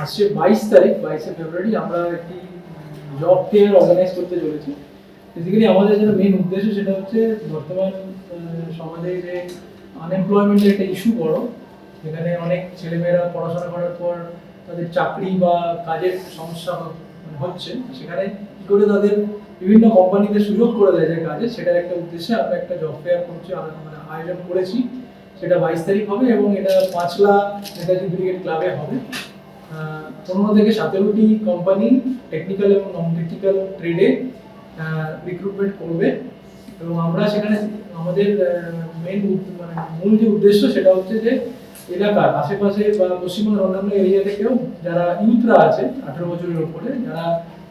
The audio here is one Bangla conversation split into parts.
আসছে বাইশ তারিখ, বাইশে ফেব্রুয়ারি আমরা একটি জব ফেয়ার অর্গানাইজ করতে চলেছি। বেসিক্যালি আমাদের যেটা মেন উদ্দেশ্য সেটা হচ্ছে বর্তমান সমাজে যে আনএমপ্লয়মেন্টের একটা ইস্যু বড়, যেখানে অনেক ছেলেমেয়েরা পড়াশোনা করার পর তাদের চাকরি বা কাজের সমস্যা মানে হচ্ছে, সেখানে কী করে তাদের বিভিন্ন কোম্পানিতে সুযোগ করে দেয় যে কাজে, সেটার একটা উদ্দেশ্যে আমরা একটা জব ফেয়ার করছি মানে আয়োজন করেছি। সেটা বাইশ তারিখ হবে এবং এটা পাঁচলা নেতাজি ব্রিগেড ক্লাবে হবে। পনেরো থেকে সতেরোটি কোম্পানি টেকনিক্যাল এবং নন টেকনিক্যাল ট্রেডে রিক্রুটমেন্ট করবে। এবং আমরা সেখানে আমাদের মেন মানে মূল যে উদ্দেশ্য সেটা হচ্ছে যে এলাকার আশেপাশে বা পশ্চিমবঙ্গের অন্যান্য এরিয়া থেকেও যারা ইউথরা আছে, আঠেরো বছরের উপরে, যারা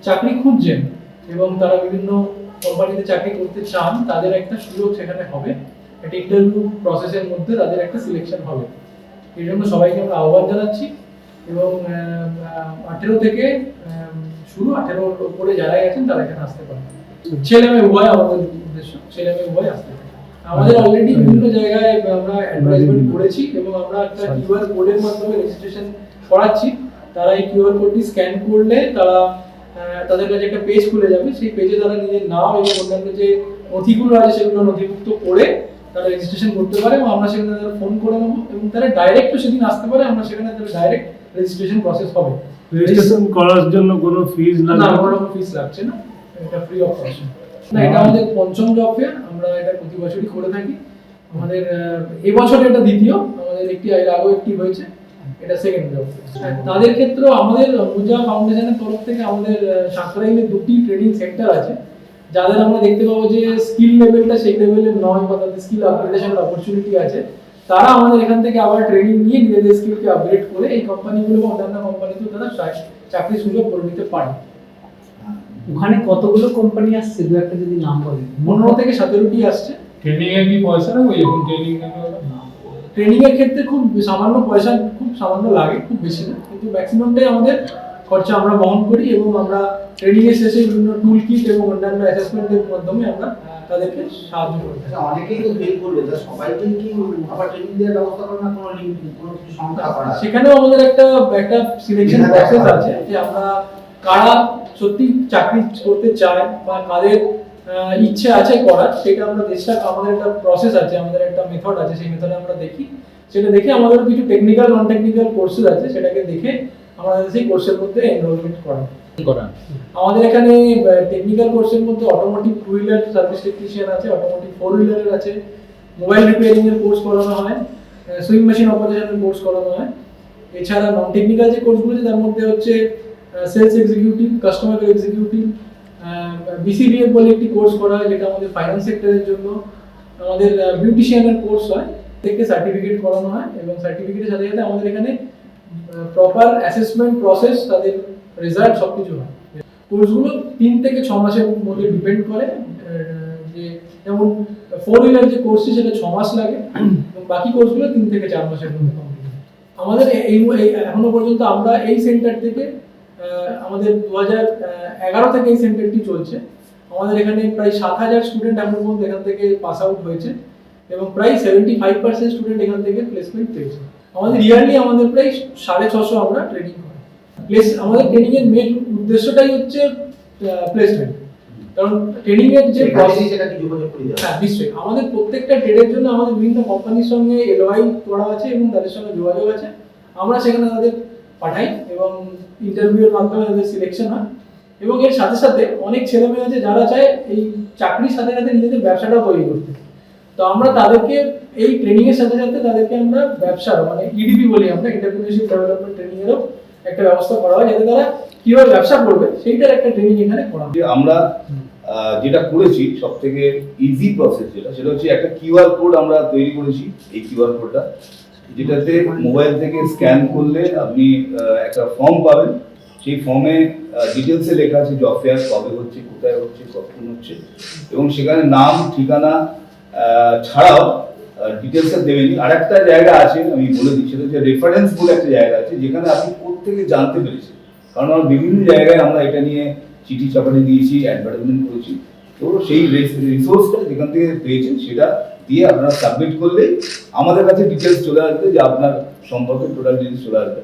চাকরি খুঁজছেন এবং তারা বিভিন্ন কোম্পানিতে চাকরি করতে চান, তাদের একটা সুযোগ সেখানে হবে। একটা ইন্টারভিউ প্রসেসের মধ্যে তাদের একটা সিলেকশন হবে। এই জন্য সবাইকে আমরা আহ্বান জানাচ্ছি। এবং আঠেরো থেকে শুরু আঠেরোর উপরে যারাই আছেন তারা এখানে আসতে পারেন। ছেলে মেয়ে উভয় আমাদের উদ্দেশ্য ছেলে মেয়ে উভয় আসতে পারে আমাদের অলরেডি বিভিন্ন জায়গায় আমরা অ্যাডভার্টাইজমেন্ট করেছি এবং আমরা একটা কিউআর কোডের মাধ্যমে রেজিস্ট্রেশন করাচ্ছি। তারা এই কিউআর কোডটি স্ক্যান করলে তারা তাদের কাছে একটা পেজ খুলে যাবে। সেই পেজে তারা নিজের নাম এবং অন্যান্য যে নথিগুলো আছে সেগুলো নথিভুক্ত করে তারা রেজিস্ট্রেশন করতে পারে এবং আমরা সেখানে তারা ফোন করে নেব এবং তারা ডাইরেক্ট সেদিন আসতে পারে। আমরা সেখানে তাদের ডাইরেক্ট রেজিস্ট্রেশন প্রসেস হবে। রেজিস্ট্রেশন করার জন্য কোনো ফিজ না লাগে কোনো রকম ফিস লাগছে না। এটা ফ্রি অফ কস্ট না এটা আমাদের পঞ্চম জব ফেয়ার আমরা এটা প্রতি বছরই করে থাকি। আমাদের আহ, এবছর এটা দ্বিতীয়। আমাদের একটি এর আগেও একটি হয়েছে। এটা সেকেন্ড জব তাদের ক্ষেত্রেও আমাদের পূজা ফাউন্ডেশনের তরফ থেকে আমাদের সাঁকরাইলে দুটি ট্রেনিং সেন্টার আছে। যাদের আমরা দেখতে পাবো যে স্কিল লেভেলটা সেই লেভেলের নয় বা তাদের স্কিল আপগ্রেডেশনের অপরচুনিটি আছে। তারা আমাদের এখান থেকে আবার ট্রেনিং নিয়ে নিজেদের স্কিলকে আপগ্রেড করে এই কোম্পানিগুলো বা অন্যান্য কোম্পানিতেও তারা চা- চাকরির সুযোগ করে নিতে পারে। ওখানে কতগুলো কোম্পানি আসছে? দু একটা যদি নাম বলেন। পনেরো থেকে সতেরোটি আসছে। ট্রেনিং এর কি পয়সা নেব? এখন ট্রেনিং ট্রেনিং এর ক্ষেত্রে খুব সামান্য পয়সা খুব সামান্য লাগে খুব বেশি না। কিন্তু ম্যাক্সিমামটাই আমাদের খরচা আমরা বহন করি এবং আমরা ট্রেনিং এর শেষে বিভিন্ন টুল কিট এবং অন্যান্য অ্যাসেসমেন্টের মাধ্যমে আমরা তাদেরকে সাহায্য করে থাকি আচ্ছা, অনেকেই তো ফেল করবে তা সবাইকে কি আবার ট্রেনিং দেওয়ার ব্যবস্থা করে না কোনো লিঙ্ক কোনো কিছু সংখ্যা করা সেখানেও আমাদের একটা একটা সিলেকশন প্রসেস আছে যে আমরা কারা সত্যি চাকরি করতে চায় বা কাদের ইচ্ছে আছে করার সেটা আমরা চেষ্টা আমাদের একটা প্রসেস আছে আমাদের একটা মেথড আছে সেই মেথডে আমরা দেখি। সেটা দেখে আমাদের কিছু টেকনিক্যাল নন টেকনিক্যাল কোর্সেস আছে সেটাকে দেখে আমাদের সেই কোর্সের মধ্যে এনরোলমেন্ট করা। আমাদের এখানে টেকনিক্যাল কোর্সের মধ্যে automotive two wheeler service technician আছে অটোমোটিভ ফোর হুইলারের আছে। মোবাইল রিপেয়ারিং এর কোর্স করানো হয় সুইং মেশিন অপারেশনের কোর্স করানো হয়। এছাড়া নন টেকনিক্যাল যে কোর্সগুলো আছে তার মধ্যে হচ্ছে sales executive customer executive BCBA বলে একটি কোর্স করা হয়, যেটা আমাদের ফাইন্যান্স সেক্টরের জন্য। আমাদের বিউটিশিয়ানের কোর্স হয় থেকে সার্টিফিকেট করানো হয় এবং সার্টিফিকেটের সাথে সাথে আমাদের এখানে প্রপার অ্যাসেসমেন্ট প্রসেস তাদের রেজাল্ট সব কিছু হয়। কোর্সগুলো তিন থেকে ছ মাসের মধ্যে ডিপেন্ড করে যে যেমন ফোর হুইলার যে কোর্সটি সেটা ছ মাস লাগে, এবং বাকি কোর্সগুলো তিন থেকে চার মাসের মধ্যে আমাদের এই এখনও পর্যন্ত আমরা এই সেন্টার থেকে আমাদের দু হাজার এগারো থেকে এই সেন্টারটি চলছে। আমাদের এখানে প্রায় সাত হাজার স্টুডেন্ট এখন পর্যন্ত এখান থেকে পাস আউট হয়েছে, এবং প্রায় সেভেন্টি ফাইভ পার্সেন্ট স্টুডেন্ট এখান থেকে প্লেসমেন্ট পেয়েছে। আমাদের ইয়ারলি আমাদের প্রায় সাড়ে ছশো আমরা ট্রেনিং প্লেস আমাদের ট্রেনিং এর মেন উদ্দেশ্যটাই হচ্ছে প্লেসমেন্ট কারণ ট্রেনিং এর যে সেটা কি যোগাযোগ করে হ্যাঁ নিশ্চয়ই। আমাদের প্রত্যেকটা ট্রেডের জন্য আমাদের বিভিন্ন কোম্পানির সঙ্গে এলওআই করা আছে এবং তাদের সঙ্গে যোগাযোগ আছে। আমরা সেখানে তাদের পাঠাই এবং ইন্টারভিউর মাধ্যমে তাদের সিলেকশন হয়। এবং এর সাথে সাথে অনেক ছেলে মেয়ে আছে যারা চায় এই চাকরির সাথে সাথে নিজেদের ব্যবসাটাও তৈরি করতে। তো আমরা তাদেরকে এই ট্রেনিং এর সাথে সাথে তাদেরকে আমরা ব্যবসার মানে ইডিপি বলি আমরা এন্টারপ্রিনারশিপ ডেভেলপমেন্ট ট্রেনিং এরও একটা ব্যবস্থা করা হয় যাতে তারা কীভাবে ব্যবসা করবে সেইটার একটা ট্রেনিং এখানে করা হয়। আমরা যেটা করেছি সব থেকে ইজি প্রসেস যেটা সেটা হচ্ছে একটা কিউআর কোড আমরা তৈরি করেছি এই কিউআর কোডটা যেটাতে মোবাইল থেকে স্ক্যান করলে আপনি একটা ফর্ম পাবেন। সেই ফর্মে ডিটেলসে লেখা আছে জব ফেয়ার কবে হচ্ছে কোথায় হচ্ছে কখন হচ্ছে এবং সেখানে নাম ঠিকানা ছাড়াও ডিটেলসটা দেবেনি আর একটা জায়গা আছে আমি বলে দিচ্ছি সেটা হচ্ছে রেফারেন্স বলে একটা জায়গা আছে যেখানে আপনি কোথেকে জানতে পেরেছেন কারণ আমরা বিভিন্ন জায়গায় আমরা এটা নিয়ে চিঠি চাপাটি দিয়েছি অ্যাডভার্টাইজমেন্ট করেছি। তো সেই রিসোর্সটা যেখান থেকে পেয়েছেন সেটা দিয়ে আপনারা সাবমিট করলে আমাদের কাছে ডিটেলস চলে আসবে যে আপনার সম্পর্কে টোটাল ডিটেলস চলে আসবে।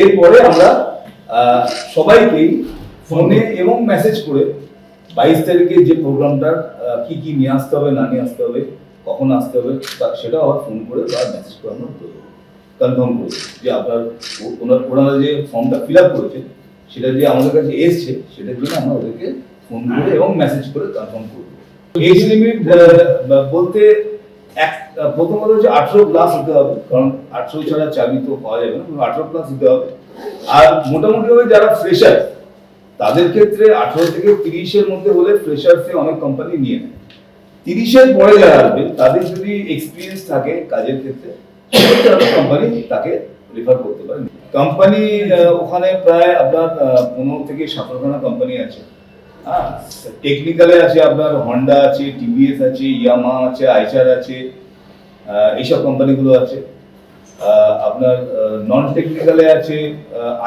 এরপরে আমরা সবাইকেই ফোনে এবং মেসেজ করে বাইশ তারিখে যে প্রোগ্রামটার কি কি নিয়ে আসতে হবে, না নিয়ে আসতে হবে, কখন আসতে হবে সেটা আবার ফোন করে বা মেসেজ করে আমরা কনফার্ম করে দেবো যে আপনার ওনার ওনারা যে ফর্মটা ফিল আপ করেছে সেটা যে আমাদের কাছে এসছে সেটার জন্য আমরা ওদেরকে ফোন করে এবং মেসেজ করে কনফার্ম করে দেবো এজ লিমিট বলতে এক প্রথমত হচ্ছে আঠেরো প্লাস হতে হবে কারণ আঠেরো ছাড়া চাবি তো পাওয়া যাবে না আঠেরো প্লাস হতে হবে। আর মোটামুটি ভাবে যারা ফ্রেশার তাদের ক্ষেত্রে আঠেরো থেকে তিরিশের মধ্যে হলে ফ্রেশার্সে অনেক কোম্পানি নিয়ে নেয়। তিরিশের পরে যারা আসবে তাদের যদি এক্সপিরিয়েন্স থাকে কাজের ক্ষেত্রে কোম্পানি তাকে রেফার করতে পারে। কোম্পানি ওখানে প্রায় আপনার পনেরো থেকে সতেরোখানা কোম্পানি আছে। হ্যাঁ টেকনিক্যালে আছে আপনার হন্ডা আছে টিভিএস আছে ইয়ামা আছে আইচার আছে এইসব কোম্পানিগুলো আছে। আপনার নন টেকনিক্যালে আছে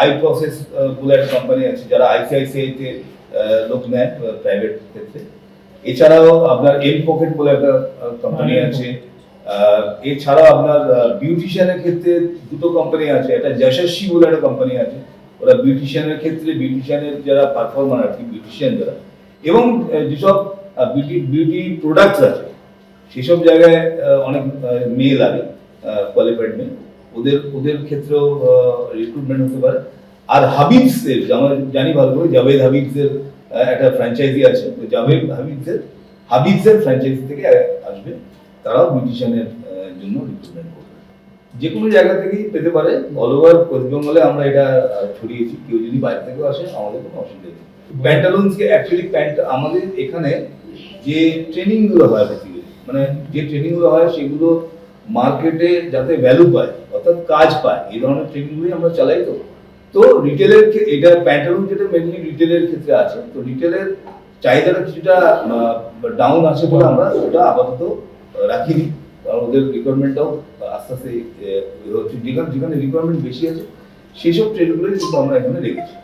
আই প্রসেস বলে একটা কোম্পানি আছে যারা আইসিআইসিআই তে আহ, লোক নেয় প্রাইভেট ক্ষেত্রে। এছাড়াও আপনার এম পকেট বলে একটা কোম্পানি হ্যাঁ, আছে। আহ, এছাড়াও আপনার বিউটিশিয়ানের ক্ষেত্রে দুটো কোম্পানি আছে। একটা যশস্বী বলে একটা কোম্পানি আছে। ওরা বিউটিশিয়ানের ক্ষেত্রে বিউটিশিয়ানের যারা পারফর্মার আর কি বিউটিশিয়ান যারা এবং যেসব বিউটি বিউটি প্রোডাক্টস আছে সেসব জায়গায় অনেক মেয়ে লাগে কোয়ালিফাইড মেয়ে ওদের ওদের ক্ষেত্রেও রিক্রুটমেন্ট হতে পারে। আর হাবিবসের আমরা জানি ভালো করে জাভেদ হাবিবসের একটা ফ্র্যাঞ্চাইজি আছে। জাভেদ হাবিবসের হাবিবসের ফ্র্যাঞ্চাইজি থেকে আসবে। তারাও বিউটিশিয়ানের জন্য রিক্রুটমেন্ট করবে। যে কোনো জায়গা থেকেই পেতে পারে। অল ওভার ওয়েস্ট বেঙ্গলে আমরা এটা ছড়িয়েছি। কেউ যদি বাইরে থেকেও আসে, আমাদের কোনো অসুবিধা নেই। প্যান্টালুন্সকে অ্যাকচুয়ালি প্যান্ট আমাদের এখানে যে ট্রেনিংগুলো হয় বেসিক্যালি মানে যে ট্রেনিংগুলো হয়, সেগুলো মার্কেটে যাতে ভ্যালু পায়, অর্থাৎ কাজ পায়, এই ধরনের ট্রেনিং গুলোই আমরা চালাই তো। তো রিটেলের এটা প্যান্টালুন যেটা মেনলি রিটেলের ক্ষেত্রে আছে, তো রিটেলের চাহিদাটা কিছুটা ডাউন আছে বলে আমরা ওটা আপাতত রাখিনি ওদের রিকোয়ারমেন্টটাও আস্তে আস্তে হচ্ছে যেখানে যেখানে রিকোয়ারমেন্ট বেশি আছে সেই সব ট্রেনগুলোই কিন্তু আমরা এখানে রেখেছি।